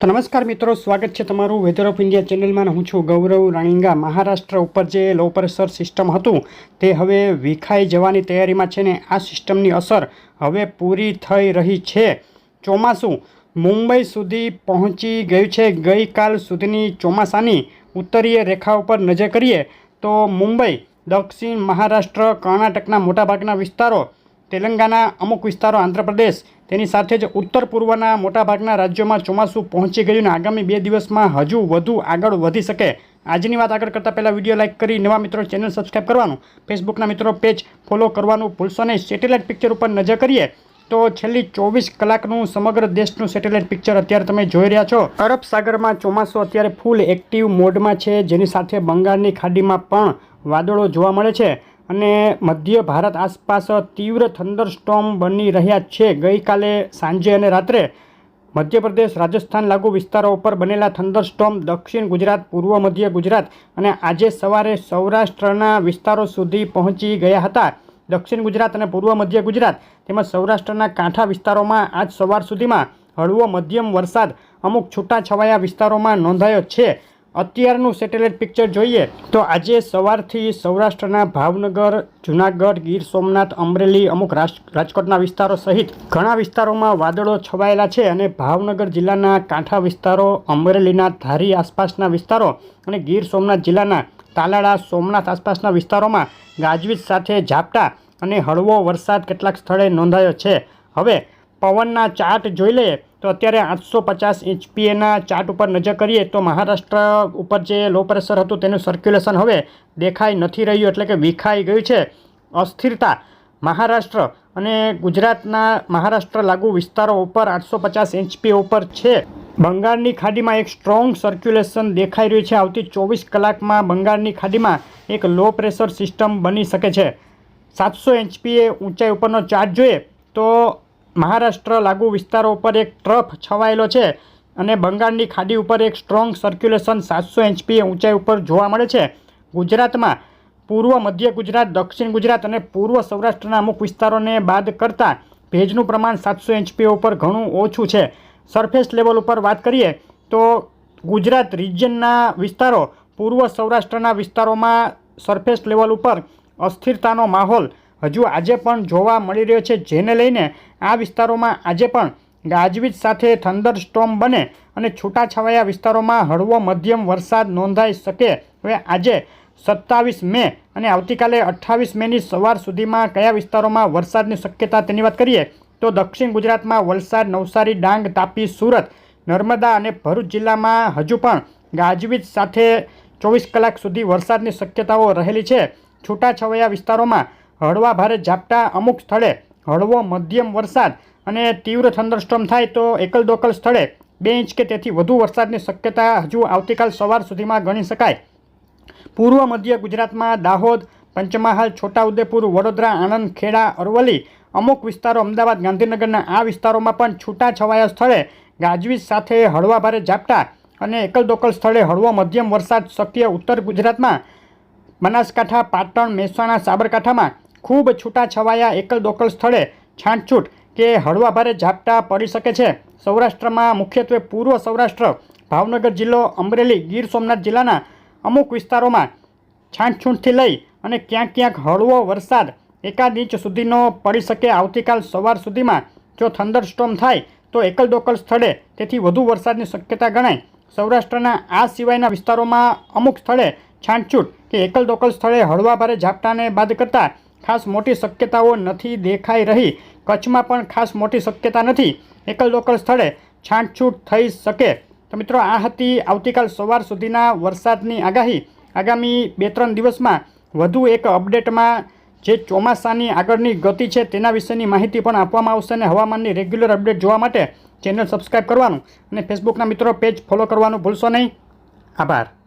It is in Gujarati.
તો નમસ્કાર મિત્રો, સ્વાગત છે તમારું વેધર ઓફ ઇન્ડિયા ચેનલમાં હું છું ગૌરવ રાણીંગા. મહારાષ્ટ્ર ઉપર જે લો પ્રેશર સિસ્ટમ હતું, તે હવે વિખાઈ જવાની તૈયારીમાં છે ને આ સિસ્ટમની અસર હવે પૂરી થઈ રહી છે. ચોમાસું મુંબઈ સુધી પહોંચી ગયું છે. ગઈકાલ સુધીની ચોમાસાની ઉત્તરીય રેખા ઉપર નજર કરીએ તો મુંબઈ, દક્ષિણ મહારાષ્ટ્ર, કર્ણાટકના મોટાભાગના વિસ્તારો તેલંગાના અમુક વિસ્તારો આંધ્રપ્રદેશ, તેની સાથે જ ઉત્તર પૂર્વના મોટાભાગના રાજ્યોમાં ચોમાસું પહોંચી ગયું અને આગામી બે દિવસમાં હજુ વધુ આગળ વધી શકે. આજની વાત આગળ કરતાં પહેલાં વીડિયો લાઇક કરી નવા મિત્રો ચેનલ સબસ્ક્રાઈબ કરવાનું, ફેસબુકના મિત્રો પેજ ફોલો કરવાનું ભૂલશો નહીં. સેટેલાઇટ પિક્ચર ઉપર નજર કરીએ તો છેલ્લી ચોવીસ કલાકનું સમગ્ર દેશનું સેટેલાઇટ પિક્ચર અત્યારે તમે જોઈ રહ્યા છો. અરબ સાગરમાં ચોમાસું અત્યારે ફૂલ એક્ટિવ મોડમાં છે, જેની સાથે બંગાળની ખાડીમાં પણ વાદળો જોવા મળે છે. અને મધ્ય ભારત આસપાસ તીવ્ર થંડરસ્ટોમ બની રહ્યા છે. ગઈકાલે સાંજે અને રાત્રે મધ્યપ્રદેશ, રાજસ્થાન લાગુ વિસ્તારો ઉપર બનેલા થંડરસ્ટોમ દક્ષિણ ગુજરાત, પૂર્વ મધ્ય ગુજરાત અને આજે સવારે સૌરાષ્ટ્રના વિસ્તારો સુધી પહોંચી ગયા હતા. દક્ષિણ ગુજરાત અને પૂર્વ મધ્ય ગુજરાત તેમજ સૌરાષ્ટ્રના કાંઠા વિસ્તારોમાં આજ સવાર સુધીમાં હળવો મધ્યમ વરસાદ અમુક છૂટાછવાયા વિસ્તારોમાં નોંધાયો છે. અત્યારનું સેટેલાઇટ પિક્ચર જોઈએ તો આજે સવારથી સૌરાષ્ટ્રના ભાવનગર, જુનાગઢ, ગીર સોમનાથ, અમરેલી, અમુક રાજ, રાજકોટના વિસ્તારો સહિત ઘણા વિસ્તારોમાં વાદળો છવાયેલા છે અને ભાવનગર જિલ્લાના કાંઠા વિસ્તારો, અમરેલીના ધારી આસપાસના વિસ્તારો અને ગીર સોમનાથ જિલ્લાના તાલાળા, સોમનાથ આસપાસના વિસ્તારોમાં ગાજવીજ સાથે ઝાપટા અને હળવો વરસાદ કેટલાક સ્થળે નોંધાયો છે. હવે પવનના ચાર્ટ જોઈ લઈએ, તો અત્યારે આઠસો પચાસ એચપીએના ચાર્ટ ઉપર નજર કરીએ, તો મહારાષ્ટ્ર ઉપર જે લો પ્રેશર હતું તેનું સર્ક્યુલેશન હવે દેખાઈ નથી રહ્યું, એટલે કે વિખાઈ ગયું છે. અસ્થિરતા, મહારાષ્ટ્ર અને ગુજરાતના મહારાષ્ટ્ર લાગુ વિસ્તારો ઉપર આઠસો પચાસ એચપી ઉપર છે. બંગાળની ખાડીમાં એક સ્ટ્રોંગ સર્ક્યુલેશન દેખાઈ રહ્યું છે. આવતી ચોવીસ કલાકમાં બંગાળની ખાડીમાં એક લો પ્રેશર સિસ્ટમ બની શકે છે. સાતસો એચપીએ ઊંચાઈ ઉપરનો ચાર્ટ જોઈએ, તો મહારાષ્ટ્ર લાગુ વિસ્તારો ઉપર એક ટ્રફ છવાયેલો છે અને બંગાળની ખાડી ઉપર એક સ્ટ્રોંગ સર્ક્યુલેશન સાતસો એચપીએ ઊંચાઈ ઉપર જોવા મળે છે. ગુજરાતમાં પૂર્વ મધ્ય ગુજરાત, દક્ષિણ ગુજરાત અને પૂર્વ સૌરાષ્ટ્રના અમુક વિસ્તારોને બાદ કરતાં ભેજનું પ્રમાણ સાતસો એચપી ઉપર ઘણું ઓછું છે. સરફેસ લેવલ ઉપર વાત કરીએ તો ગુજરાત રિજિયનના વિસ્તારો, પૂર્વ સૌરાષ્ટ્રના વિસ્તારોમાં સરફેસ લેવલ ઉપર અસ્થિરતાનો માહોલ હજુ આજે પણ જોવા મળી રહ્યો છે, જેને લઈને આ વિસ્તારોમાં આજે પણ ગાજવીજ સાથે થંડર સ્ટોમ બને અને છૂટાછવાયા વિસ્તારોમાં હળવો મધ્યમ વરસાદ નોંધાઈ શકે. હવે આજે સત્તાવીસ મે અને આવતીકાલે અઠ્ઠાવીસ મેની સવાર સુધીમાં કયા વિસ્તારોમાં વરસાદની શક્યતા તેની વાત કરીએ, તો દક્ષિણ ગુજરાતમાં વલસાડ, નવસારી, ડાંગ, તાપી, સુરત, નર્મદા અને ભરૂચ જિલ્લામાં હજુ પણ ગાજવીજ સાથે ચોવીસ કલાક સુધી વરસાદની શક્યતાઓ રહેલી છે. છૂટાછવાયા વિસ્તારોમાં હળવા ભારે ઝાપટા અમુક સ્થળે, હળવો મધ્યમ વરસાદ અને તીવ્ર થંડરસ્ટોમ થાય તો એકલ દોકલ સ્થળે બે ઇંચ કે તેથી વધુ વરસાદની શક્યતા હજુ આવતીકાલ સવાર સુધીમાં ગણી શકાય. પૂર્વ મધ્ય ગુજરાતમાં દાહોદ, પંચમહાલ, છોટાઉદેપુર, વડોદરા, આણંદ, ખેડા, અરવલ્લી અમુક વિસ્તારો અમદાવાદ, ગાંધીનગરના આ વિસ્તારોમાં પણ છૂટાછવાયા સ્થળે ગાજવીજ સાથે હળવા ભારે ઝાપટા અને એકલ દોકલ સ્થળે હળવો મધ્યમ વરસાદ શક્ય ઉત્તર ગુજરાતમાં, બનાસકાંઠા, પાટણ, મહેસાણા, સાબરકાંઠામાં ખૂબ છૂટાછવાયા એકલ દોકલ સ્થળે છાંટછૂટ કે હળવા ભારે ઝાપટા પડી શકે છે. સૌરાષ્ટ્રમાં મુખ્યત્વે પૂર્વ સૌરાષ્ટ્ર, ભાવનગર જિલ્લો, અમરેલી, ગીર સોમનાથ જિલ્લાના અમુક વિસ્તારોમાં છાંટછૂંટથી લઈ અને ક્યાંક ક્યાંક હળવો વરસાદ એકાદ ઇંચ સુધીનો પડી શકે આવતીકાલ સવાર સુધીમાં. જો થંડરસ્ટોમ થાય તો એકલ દોકલ સ્થળે તેથી વધુ વરસાદની શક્યતા ગણાય. સૌરાષ્ટ્રના આ સિવાયના વિસ્તારોમાં અમુક સ્થળે છાંટછૂટ કે એકલ દોકલ સ્થળે હળવા ભારે ઝાપટાને બાદ કરતાં ખાસ મોટી શક્યતાઓ નથી દેખાઈ રહી. કચ્છમાં પણ ખાસ મોટી શક્યતા નથી. એકલ દોકલ સ્થળે છાંટછૂટ થઈ શકે. તો મિત્રો, આ હતી આવતીકાલ સવાર સુધીના વરસાદની આગાહી. આગામી બે ત્રણ દિવસમાં વધુ એક અપડેટમાં જે ચોમાસાની આગળની ગતિ છે તેના વિશેની માહિતી પણ આપવામાં આવશે અને હવામાનની રેગ્યુલર અપડેટ જોવા માટે ચેનલ સબસ્ક્રાઈબ કરવાનું અને ફેસબુકના મિત્રો પેજ ફોલો કરવાનું ભૂલશો નહીં. આભાર.